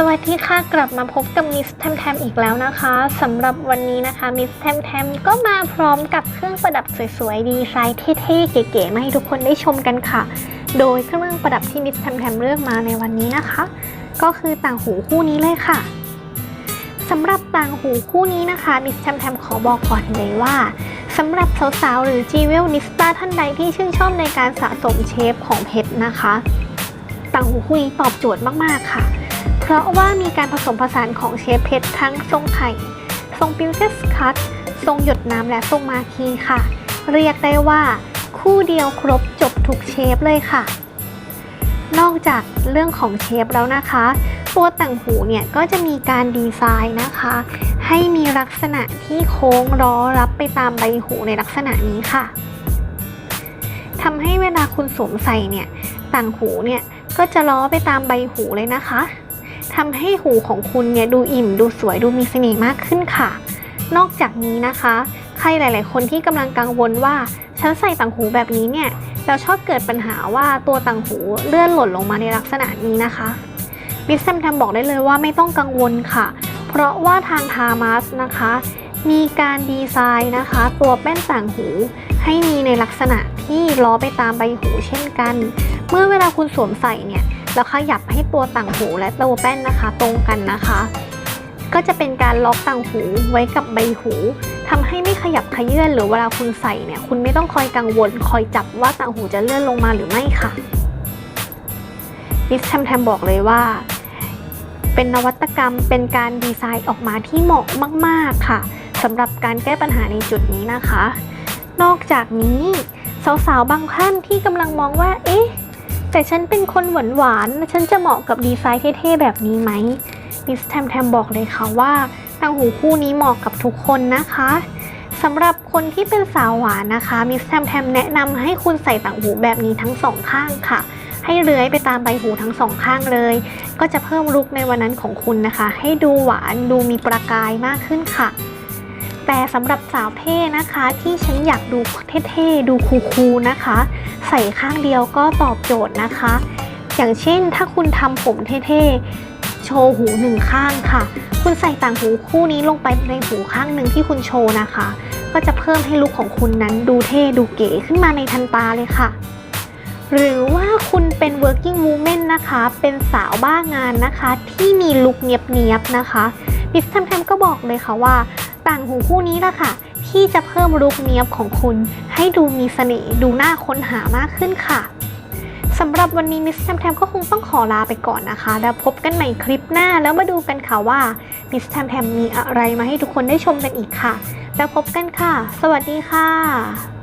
สวัสดีค่ะกลับมาพบกับมิสแทมแทมอีกแล้วนะคะสำหรับวันนี้นะคะมิสแทมแทมก็มาพร้อมกับเครื่องประดับสวยๆดีไซน์เท่ๆเก๋ๆมาให้ทุกคนได้ชมกันค่ะ โดยเครื่องประดับที่มิสแทมแทมเลือกมาในวันนี้นะคะ ก็คือต่างหูคู่นี้เลยค่ะสำหรับต่างหูคู่นี้นะคะมิสแทมแทมขอบอกก่อนเลยว่าสำหรับสาวๆหรือจีเวลนิสตาท่านใดที่ชื่นชอบในการสะสมเชฟของเพชรนะคะ ต่างหูคู่นี้ตอบโจทย์มากๆค่ะ เพราะว่ามีการผสมผสานของเชฟเพชรทั้งทรงไข่ ทรงปิวเซสคัตทรงหยดน้ำและทรงมาคีค่ะ เรียกได้ว่า คู่เดียวครบจบทุกเชฟเลยค่ะ นอกจากเรื่องของเชฟแล้วนะคะ ตัวแต่งหูเนี่ยก็จะมีการดีไซน์นะคะ ให้มีลักษณะที่โค้งล้อรับไปตามใบหูในลักษณะนี้ค่ะทำให้เวลาคุณสวมใส่เนี่ยต่างหูเนี่ยก็จะล้อไปตามใบหูเลยนะคะ ทำให้หูของคุณเนี่ยดูอิ่มดูสวยดูมีเสน่ห์มากขึ้นค่ะ นอกจากนี้นะคะ ใครหลาย ๆ คนที่กำลังกังวลว่าฉันใส่ต่างหูแบบนี้เนี่ยเราชอบเกิดปัญหาว่าตัวต่างหูเลื่อนหล่นลงมาในลักษณะนี้นะคะบิสแซมทำบอกได้เลยว่าไม่ต้องกังวลค่ะ เพราะว่าทางทามัสนะคะ มีการดีไซน์นะคะ ตัวแป้นต่างหูให้มีในลักษณะที่ล้อไปตามใบหูเช่นกัน เมื่อเวลาคุณสวมใส่เนี่ย แล้วขยับให้ตัวต่างหูและตัวแป้นนะคะ ตรงกันนะคะ ก็จะเป็นการล็อกต่างหูไว้กับใบหูทำให้ไม่ขยับขยื่นหรือเวลาคุณใส่เนี่ย คุณไม่ต้องคอยกังวล คอยจับว่าต่างหูจะเลื่อนลงมาหรือไม่ค่ะมิสแทมแทมบอกเลยว่า เป็นนวัตกรรมเป็นการดีไซน์ออกมาที่เหมาะมาก ๆค่ะสำหรับการแก้ปัญหาในจุดนี้นะคะ นอกจากนี้สาวๆบางท่านที่กำลังมองว่า เอ๊ะ แต่ฉันเป็นคนหวานหวานๆฉันจะเหมาะกับดีไซน์เท่ๆแบบนี้ไหมมิสแทมแทมบอกเลยค่ะว่าต่างหูคู่นี้เหมาะกับทุกคนนะคะสำหรับคนที่เป็นสาวหวานนะคะมิสแทมแทมแนะนำให้คุณใส่ต่างหูแบบนี้ทั้งสองข้างค่ะ ให้เลื้อยไปตามใบหูทั้งสองข้างเลย ก็จะเพิ่มลุคในวันนั้นของคุณนะคะ ให้ดูหวานดูมีประกายมากขึ้นค่ะ แต่สำหรับสาวเท่นะคะ ที่ฉันอยากดูเท่ๆดูคูลๆนะคะ ใส่ข้างเดียวก็ตอบโจทย์นะคะ อย่างเช่นถ้าคุณทำผมเท่ๆโชว์หูหนึ่งข้างค่ะ คุณใส่ต่างหูคู่นี้ลงไปในหูข้างหนึ่งที่คุณโชว์นะคะ ก็จะเพิ่มให้ลุคของคุณนั้นดูเท่ดูเก๋ขึ้นมาในทันตาเลยค่ะหรือว่าคุณเป็น working woman นะคะ เป็นสาวบ้างานนะคะ ที่มีลุคเนียบๆนะคะ มิสแทมแทมก็บอกเลยค่ะว่า ต่างหูคู่นี้ละค่ะ ที่จะเพิ่มลุคเนี้ยบของคุณ ให้ดูมีเสน่ห์ดูน่าค้นหามากขึ้นค่ะสำหรับวันนี้มิสแทมแทมก็คงต้องขอลาไปก่อนนะคะ แล้วพบกันใหม่คลิปหน้าแล้วมาดูกันค่ะว่ามิสแทมแทมมีอะไรมาให้ทุกคนได้ชมกันอีกค่ะ แล้วพบกันค่ะ สวัสดีค่ะ